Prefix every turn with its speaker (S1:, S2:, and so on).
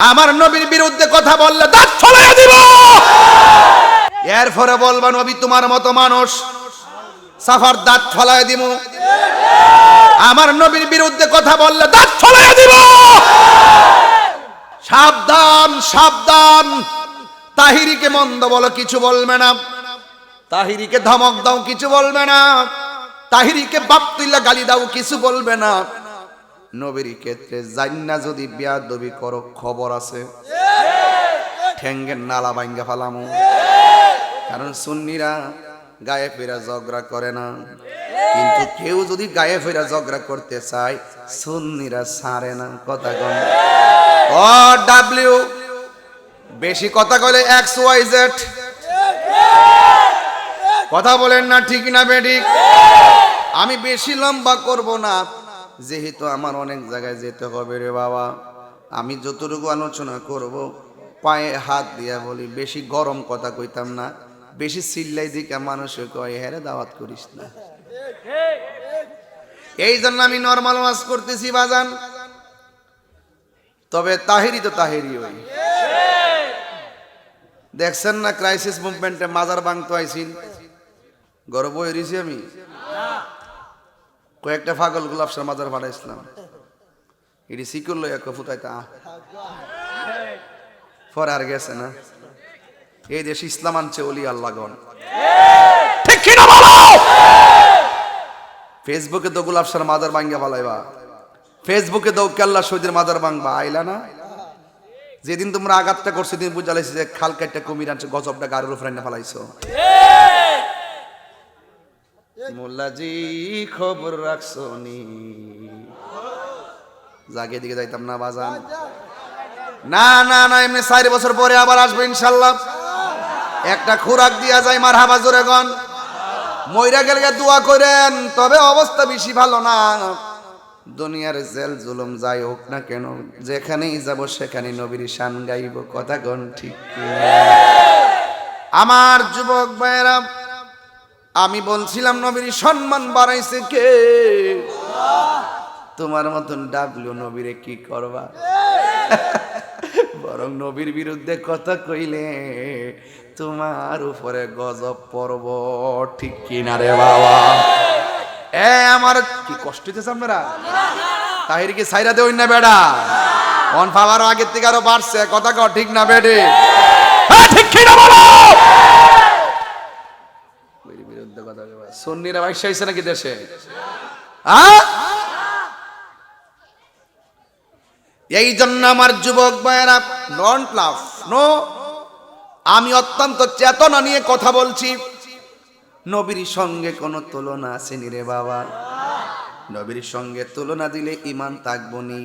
S1: আমার নবীর বিরুদ্ধে কথা বললে দাঁত ফলাই দিব। এরপরে বলবা, নবী, তোমার মতো মানুষ সাফার দাঁত ফলাই দিব। আমার নবীর বিরুদ্ধে কথা বললে দাঁত ফলাই দিব। সাবধান সাবধান। তাহিরিকে মন্দ বলো, কিছু বলবে না। তাহিরিকে ধমক দাও, কিছু বলবে না। তাহিরিকে বাপ তুইলা গালি দাও, কিছু বলবে না। নবীর ক্ষেত্রে জান্না যদি বিয়া দবি করো, খবর আছে? ঠেঙ্গের নালা ভাঙ্গা ফালামো। কারণ সুন্নিরা গায়ে ফেরা ঝগড়া করে না। কিন্তু কেউ যদি গায়ে ফেরা ঝগড়া করতে চায়, সুন্নিরা সারে না। কথা কন। ও ডাব্লিউ বেশি কথা বলে এক্স, ওয়াই, জেড। কথা বলেন না ঠিক না বেঠিক? আমি বেশি লম্বা করব না। যেহেতু আমার অনেক জায়গায় যেতে হবে রে বাবা, আমি যতটুকু আলোচনা করব, পায়ে হাত দিয়া বলি, বেশি গরম কথা কইতাম না, বেশি চিল্লাই দিকে মানুষে কয়, হেরে দাওয়াত করিস না। এই জন্য আমি নর্মাল ওয়াজ করতেছি বাজান। তবে তাহেরি তো তাহেরি ওই। দেখছেন না ক্রাইসিস মুভমেন্টে মাজার বাংতো আইসিন গর্ব হয়েছি আমি। কয়েকটা পাগল গুলাবসার মাজার বানাইছিলাম। এটি সিকুর লইয়া কফুতাই তা। পরে আর গেছে না। এই দেশ ইসলাম আনছে অলি আল্লাহগণ ঠিক কি না বলো? ফেসবুকে তো গুলাবসার মাজার ভাঙ্গা ফালাইবা। ফেসবুকে তো কেল্লা শহীদের মাজার ভাঙবা। আইলা না? যেদিন তোমরা আঘাতটা করছ দিন বুঝালাইছি যে খাল কাটটা কুমির আনছে, গজবটা গাড়ির উপরে ফেলাইছো। মোল্লাজি, খবর রাখছো নি? জাগে দিকে যাইতাম না, বাজান। না না না, এমনি চার বছর পরে আবার আসব, ইনশাল্লাহ। একটা খোরাক দিয়া যায় মার হাবা জোরে গন মইরা গেলে দোয়া করেন, তবে অবস্থা বেশি ভালো না। দুনিয়ার জেল জুলুম যাই হোক না কেন, যেখানেই যাব সেখানে নবীর শান গাইব, কথা গন ঠিক আমার যুবক ভাইয়েরা আমি বলছিলাম, নবীর সম্মান বাড়াইছে কে? তোমার মতন ডাবলু নবীরে কি করবা? বরং নবীর বিরুদ্ধে কথা কইলে তোমার উপরে গজব পর্ব ঠিক কিনা রে বাবা? এ, আমার কি কষ্ট হইতেছে আপনারা? তাহির কি সাইরা দেওই না বেড়া? অন পাওয়ার আগের থেকে আরও বাড়ছে? কথা কও, ঠিক না বেডে ঠিক কিনা বলো? সুন্নিরা নাকি দেশে? এই জন্য আমার যুবক ভাইয়েরা নন নো আমি অত্যন্ত চেতনা নিয়ে কথা বলছি। নবীর সঙ্গে কোনো তুলনা আসেনি রে বাবা। নবীর সঙ্গে তুলনা দিলে ইমান থাকব নি।